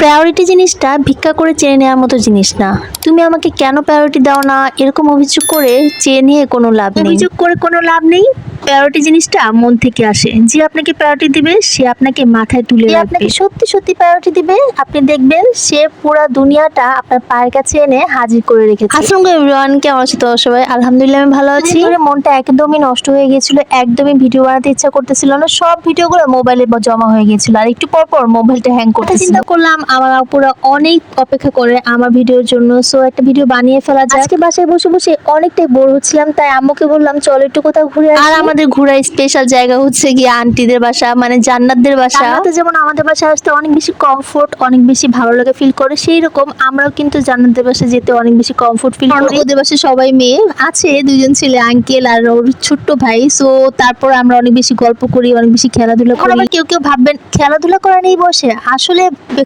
Priority জিনিসটা ভিক্ষা করে চেয়ে নেওয়ার মতো জিনিস না। তুমি আমাকে কেন প্রায়োরিটি দাও না? এরকম অভিযোগ করে চেয়ে নিয়ে কোনো লাভ নেই। অভিযোগ করে কোনো লাভ নেই? প্রায়োরিটি জিনিসটা মন থেকে আসে। যে আপনাকে প্রায়োরিটি দিবে সে আপনাকে মাথায় তুলে রাখবে। আপনাকে সত্যি সত্যি প্রায়োরিটি দিবে আপনি দেখবেন সে পুরো দুনিয়াটা আপনার পায়ের কাছে এনে হাজির করে রেখেছে। আসসালামু আলাইকুম কেমন আছো তো সবাই? আলহামদুলিল্লাহ আমি ভালো আছি। মনটা একদমই নষ্ট হয়ে গিয়েছিল একদমই ভিডিও বানাতে ইচ্ছা করতেছিল না সব ভিডিওগুলো মোবাইলে জমা হয়ে গিয়েছিল আর একটু পর পর মোবাইলটা হ্যাং করতে চিন্তা করলাম আমার আপুরা অনেক অপেক্ষা করে আমার ভিডিওর জন্য সো একটা ভিডিও বানিয়ে ফেলা যায় আজকে বাসায় বসে বসে অনেকটাই বোর হচ্ছিলাম তাই আম্মুকে বললাম চল একটু কোথাও ঘুরে আর আমাদের ঘোরার স্পেশাল জায়গা হচ্ছে গিয়ে আন্টিদের বাসা মানে জান্নাতদের বাসা। যেমন আমাদের বাসায় আসতে অনেক বেশি কমফোর্ট অনেক বেশি ভালো লাগে ফিল করে সেই রকম আমরাও কিন্তু জান্নাতদের বাসায় যেতে অনেক বেশি কমফোর্ট ফিল করি। ওদের বাসায় সবাই মেয়ে আছে দুজন ছেলে আঙ্কেল আর ওর ছোট্ট ভাই। সো তারপর আমরা অনেক বেশি গল্প করি অনেক বেশি খেলাধুলা করি। কেউ কেউ ভাববেন খেলাধুলা করা নেই বসে? আসলে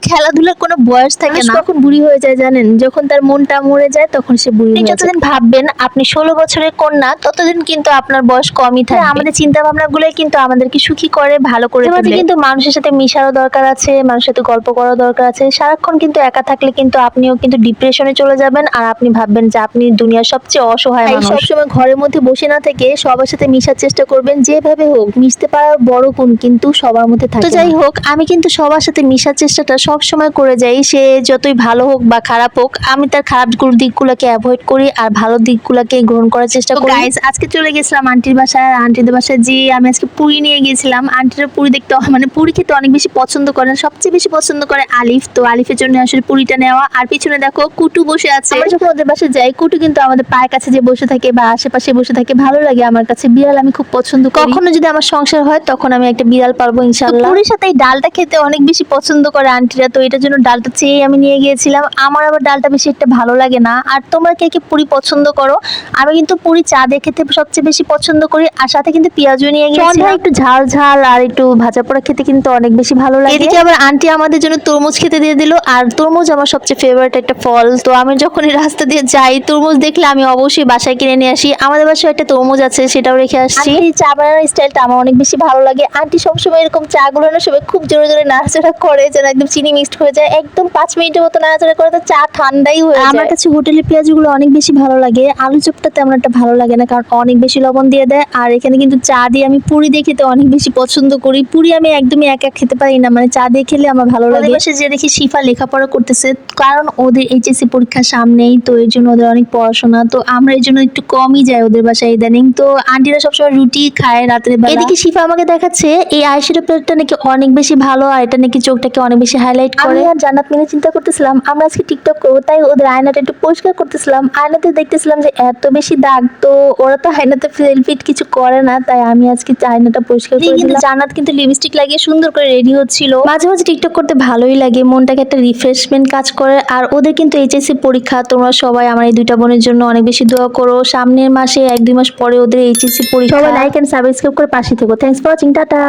খেলাধুলার কোনো বয়স থাকে না। কখন বুড়ি হয়ে যায় জানেন? যখন তার মনটা মরে যায় তখন সে বুড়ি হয়ে যতদিন ভাববেন আপনি ষোলো বছরের কন্যা ততদিন কিন্তু আপনার বয়স কমই থাকে আমাদের চিন্তা ভাবনা গুলোই কিন্তু আমাদেরকে সুখী করে ভালো করে তোলে কিন্তু মানুষের সাথে মিশারও দরকার আছে মানুষের সাথে গল্প করার দরকার আছে। সারাক্ষণ কিন্তু একা থাকলে কিন্তু আপনিও কিন্তু ডিপ্রেশনে চলে যাবেন আর আপনি ভাববেন যে আপনি দুনিয়ার সবচেয়ে অসহায় মানুষ। সবসময় ঘরের মধ্যে বসে না থেকে সবার সাথে মিশার চেষ্টা করবেন যেভাবে হোক। মিশতে পারার বড় গুণ কিন্তু সবার মধ্যে থাকে তো যাই হোক আমি কিন্তু সবার সাথে মিশার চেষ্টাটা সব সময় করে যাই। সে যতই ভালো হোক বা খারাপ হোক আমি তার খারাপ গুলো- দিকগুলোকে অ্যাভয়েড করি আর ভালো দিকগুলোকে গ্রহণ করার চেষ্টা করি। আজকে চলে গেছিলাম আন্টির বাসায়। আন্টিদের বাসায় যে আমি আজকে পুরি নিয়ে গেছিলাম আন্টিরা পুরি দেখতে মানে পুরি খেতে অনেক বেশি পছন্দ করেন সবচেয়ে বেশি পছন্দ করে আলিফ। তো আলিফের জন্য আসলে পুরিটা নেওয়া। আর পিছনে দেখো কুটু বসে আছে। আমরা যখন ওদের বাসায় যাই কুটু কিন্তু আমাদের পায়ের কাছে যে বসে থাকে বা আশেপাশে বসে থাকে ভালো লাগে আমার কাছে। বিড়াল আমি খুব পছন্দ করি। কখনো যদি আমার সংসার হয় তখন আমি একটা বিড়াল পারব তো ইনশাল্লাহ পুরীর সাথে এই ডালটা খেতে অনেক বেশি পছন্দ করে আন্টিরা তো এটার জন্য ডালটা চেয়ে আমি নিয়ে গিয়েছিলাম। আমার আবার ডালটা বেশি একটা ভালো লাগে না। আর তোমরা কে কে পুরি পছন্দ করো? আমি কিন্তু পুরি চা দিয়ে খেতে সবচেয়ে বেশি পছন্দ করি। আর সাথে কিন্তু পেঁয়াজও নিয়ে গিয়েছিলাম একটু ঝাল ঝাল আর একটু ভাজা পোড়া খেতে কিন্তু অনেক বেশি ভালো লাগে। এদিকে আবার আন্টি আমাদের জন্য তরমুজ খেতে দিয়ে দিল আর তরমুজ আমার সবচেয়ে ফেভারিট একটা ফল। তো আমি যখন এই রাস্তা দিয়ে যাই তরমুজ দেখলে আমি অবশ্যই বাসায় কিনে নিয়ে আসি। আমাদের বাসায় একটা তরমুজ আছে সেটাও রেখে আসছি। চা বানানোর স্টাইলটা আমার অনেক বেশি ভালো লাগে। আন্টি সবসময় এরকম চা গুলো না সবাই খুব জোরে জোরে নাড়াচাড়া করে যেন একদম চিনি মিক্সড হয়ে যায়। একদম পাঁচ মিনিটের মতো নাড়াচাড়া করে তো চা ঠান্ডাই হয়ে যায়। আমার কাছে হোটেলের পেঁয়াজগুলো অনেক বেশি ভালো লাগে। আলু চপটা তেমন একটা ভালো লাগে না কারণ অনেক বেশি লবণ দিয়ে দেয়। আর এখানে কিন্তু চা দিয়ে আমি পুরি দিয়ে খেতে অনেক বেশি পছন্দ করি। পুরি আমি একদমই এক এক খেতে পারি না মানে চা দিয়ে খেলে আমার ভালো লাগে। পাশে যে দেখি শিফা লেখাপড়া করতেছে কারণ ওদের এইচএসসি পরীক্ষা সামনেই তো এর জন্য ওদের অনেক পড়াশোনা তো আমরা এই জন্য একটু কমই যাই ওদের বাসায় ইদানিং। তো আন্টিরা সবসময় রুটি খায় রাতের বেলা। এদিকে শিফা আমাকে দেখাচ্ছে এই আইশ্যাডো প্লেটটা নাকি অনেক বেশি ভালো আর এটা নাকি চোখটাকে অনেক বেশি হাইলাইট করে। আর জান্নাত মিলে চিন্তা করতেছিলাম আমরা আজকে টিকটক করব তাই ওদের আয়নাটা একটু পরিষ্কার করতেছিলাম। আয়নাতে দেখতেছিলাম যে এত বেশি দাগ তো ওরা তো আয়নাতে ফিট কিছু করে না তাই আমি আজকে চাইনাটা পরিষ্কার করে কিন্তু দিলাম। জান্নাত কিন্তু লিপস্টিক লাগিয়ে সুন্দর করে রেডি হচ্ছিল। মাঝে মাঝে টিকটক করতে ভালোই লাগে মনটাকে একটা রিফ্রেশমেন্ট কাজ করে। আর ওদের কিন্তু এইচএসসি পরীক্ষা তোমরা সবাই আমার এই দুইটা বোনের জন্য অনেক বেশি দোয়া করো। সামনের মাসে এক দুই মাস পরে ওদের এইচএসসি পরীক্ষা। সবাই লাইক এন্ড সাবস্ক্রাইব করে পাশে থেকো। Thanks for watching tata.